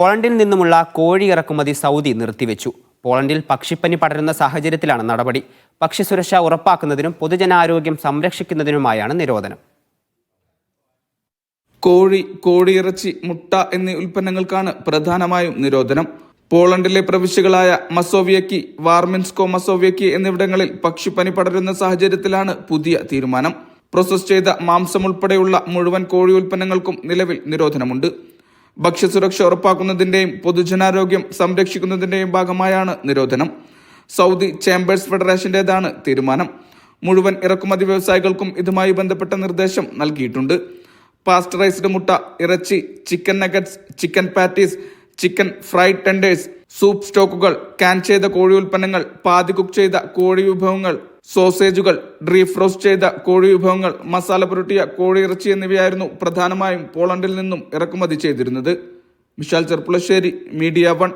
പോളണ്ടിൽ നിന്നുമുള്ള കോഴി ഇറക്കുമതി സൗദി നിർത്തിവെച്ചു. പോളണ്ടിൽ പക്ഷിപ്പനി പടരുന്ന സാഹചര്യത്തിലാണ് നടപടി. പക്ഷി സുരക്ഷ ഉറപ്പാക്കുന്നതിനും പൊതുജനാരോഗ്യം സംരക്ഷിക്കുന്നതിനുമായാണ് നിരോധനം. കോഴി കോഴിയിറച്ചി മുട്ട എന്നീ ഉൽപ്പന്നങ്ങൾക്കാണ് പ്രധാനമായും നിരോധനം. പോളണ്ടിലെ പ്രവിശ്യകളായ മസോവിയക്കി വാർമിൻസ്കോ മസോവിയക്കി എന്നിവിടങ്ങളിൽ പക്ഷിപ്പനി പടരുന്ന സാഹചര്യത്തിലാണ് പുതിയ തീരുമാനം. പ്രോസസ് ചെയ്ത മാംസം ഉൾപ്പെടെയുള്ള മുഴുവൻ കോഴി ഉൽപ്പന്നങ്ങൾക്കും നിലവിൽ നിരോധനമുണ്ട്. ഭക്ഷ്യസുരക്ഷ ഉറപ്പാക്കുന്നതിന്റെയും പൊതുജനാരോഗ്യം സംരക്ഷിക്കുന്നതിന്റെയും ഭാഗമായാണ് നിരോധനം. സൗദി ചേംബേഴ്സ് ഫെഡറേഷന്റേതാണ് തീരുമാനം. മുഴുവൻ ഇറക്കുമതി വ്യവസായികൾക്കും ഇതുമായി ബന്ധപ്പെട്ട നിർദ്ദേശം നൽകിയിട്ടുണ്ട്. പാസ്റ്ററൈസ്ഡ് മുട്ട ഇറച്ചി chicken nuggets chicken patties chicken fried tenders soup സ്റ്റോക്കുകൾ ക്യാൻ ചെയ്ത കോഴി ഉൽപ്പന്നങ്ങൾ പാതി കുക്ക് ചെയ്ത കോഴി വിഭവങ്ങൾ സോസേജുകൾ ഡ്രീഫ്രോസ്റ്റ് ചെയ്ത കോഴി വിഭവങ്ങൾ മസാല പുരട്ടിയ കോഴി ഇറച്ചി എന്നിവയായിരുന്നു പ്രധാനമായും പോളണ്ടിൽ നിന്നും ഇറക്കുമതി ചെയ്തിരുന്നത്. Vishal Cherpulassery media one.